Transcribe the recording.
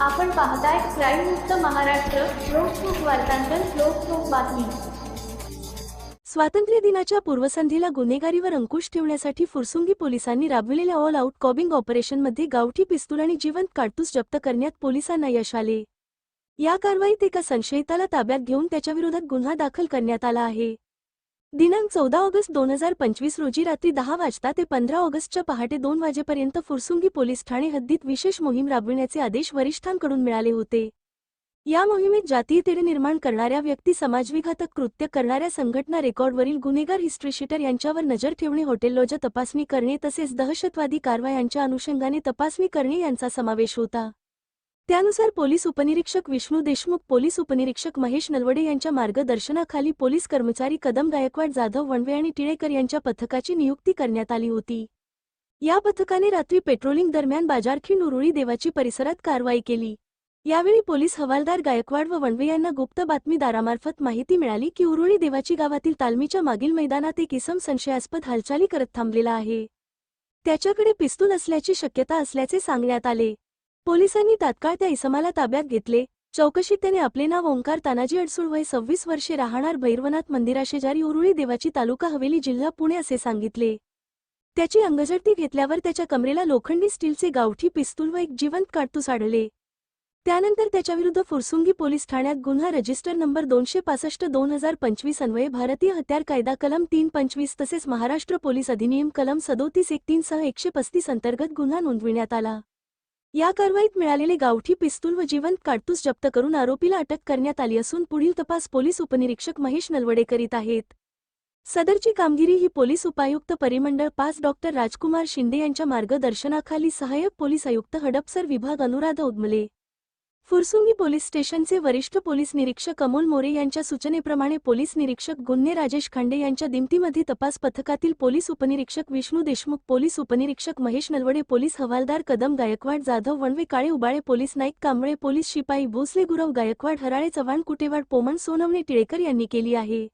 आपण पाहताय क्राईम मुक्त महाराष्ट्र लोकसुख वार्तांकन लोकसुख बातमी. स्वातंत्र्य दिनाच्या पूर्वसंध्येला गुन्हेगारीवर अंकुश ठेवण्यासाठी फुरसुंगी पोलिसांनी राबविलेल्या ऑल आउट कॉबिंग ऑपरेशनमध्ये गावठी पिस्तूल आणि जिवंत काडतूस जप्त करण्यात पोलिसांना यश आले. या कारवाईत एका संशयिताला ताब्यात घेऊन त्याच्याविरोधात गुन्हा दाखल करण्यात आला आहे. दिनांक चौदा ऑगस्ट दोन हजार पंचवीस रोजी रात्री दहा वाजता ते पंधरा ऑगस्टच्या पहाटे दोन वाजेपर्यंत फुरसुंगी पोलीस ठाणे हद्दीत विशेष मोहीम राबविण्याचे आदेश वरिष्ठांकडून मिळाले होते. या मोहिमेत जातीय निर्माण करणाऱ्या व्यक्ती समाजविघातक कृत्य करणाऱ्या संघटना रेकॉर्डवरील गुन्हेगार हिस्ट्रीशीटर यांच्यावर नजर ठेवणे हॉटेल लॉज तपासणी करणे तसेच दहशतवादी कारवायांच्या अनुषंगाने तपासणी करणे यांचा समावेश होता. त्यानुसार पोलीस उपनिरीक्षक विष्णू देशमुख पोलीस उपनिरीक्षक महेश नलवडे यांच्या मार्गदर्शनाखाली पोलीस कर्मचारी कदम गायकवाड जाधव वणवे आणि टिळेकर यांच्या पथकाची नियुक्ती करण्यात आली होती. या पथकाने रात्री पेट्रोलिंग दरम्यान बाजारखिंड उरुळी देवाची परिसरात कारवाई केली. यावेळी पोलीस हवालदार गायकवाड व वणवे यांना गुप्त बातमीदारामार्फत माहिती मिळाली की उरुळी देवाची गावातील तालमीच्या मागील मैदानात एक इसम संशयास्पद हालचाली करत थांबलेला आहे. त्याच्याकडे पिस्तूल असल्याची शक्यता असल्याचे सांगण्यात आले. पोलिसांनी तात्काळ त्या इसमाला ताब्यात घेतले. चौकशीत त्याने आपले नाव ओंकार तानाजी अडसूळ वय सव्वीस वर्षे राहणार भैरवनाथ मंदिराशेजारी उरुळी देवाची तालुका हवेली जिल्हा पुणे असे सांगितले. त्याची अंगझडती घेतल्यावर त्याच्या कमरेला लोखंडी स्टीलचे गावठी पिस्तूल व एक जिवंत काडतूस आढळले. त्यानंतर त्याच्याविरुद्ध फुरसुंगी पोलीस ठाण्यात गुन्हा रजिस्टर नंबर दोनशे पासष्ट दोन हजार पंचवीस अन्वये भारतीय हत्यार कायदा कलम तीन पंचवीस तसेच महाराष्ट्र पोलीस अधिनियम कलम सदोतीस एकतीन सह एकशे पस्तीस अंतर्गत गुन्हा नोंदविण्यात आला. या कारवाईत मिळालेले गावठी पिस्तूल व जिवंत काडतूस जप्त करून आरोपीला अटक करण्यात आली असून पुढील तपास पोलीस उपनिरीक्षक महेश नलवडे करीत आहेत. सदरची कामगिरी ही पोलीस उपायुक्त परिमंडळ पाच डॉक्टर राजकुमार शिंदे यांच्या मार्गदर्शनाखाली सहाय्यक पोलीस आयुक्त हडपसर विभाग अनुराधा उदमले. फुरसुंगी पोलीस स्टेशनचे वरिष्ठ पोलीस निरीक्षक अमोल मोरे यांच्या सूचनेप्रमाणे पोलीस निरीक्षक गुन्हे राजेश खांडे यांच्या दिमतीमध्ये तपास पथकातील पोलीस उपनिरीक्षक विष्णू देशमुख पोलीस उपनिरीक्षक महेश नलवडे पोलीस हवालदार कदम गायकवाड जाधव वणवे काळे उबाळे पोलीस नाईक कांबळे पोलीस शिपाई भोसले गुरव गायकवाड हराळे चव्हाण कुटेवाड पोमन सोनवणे टिळेकर यांनी केली आहे.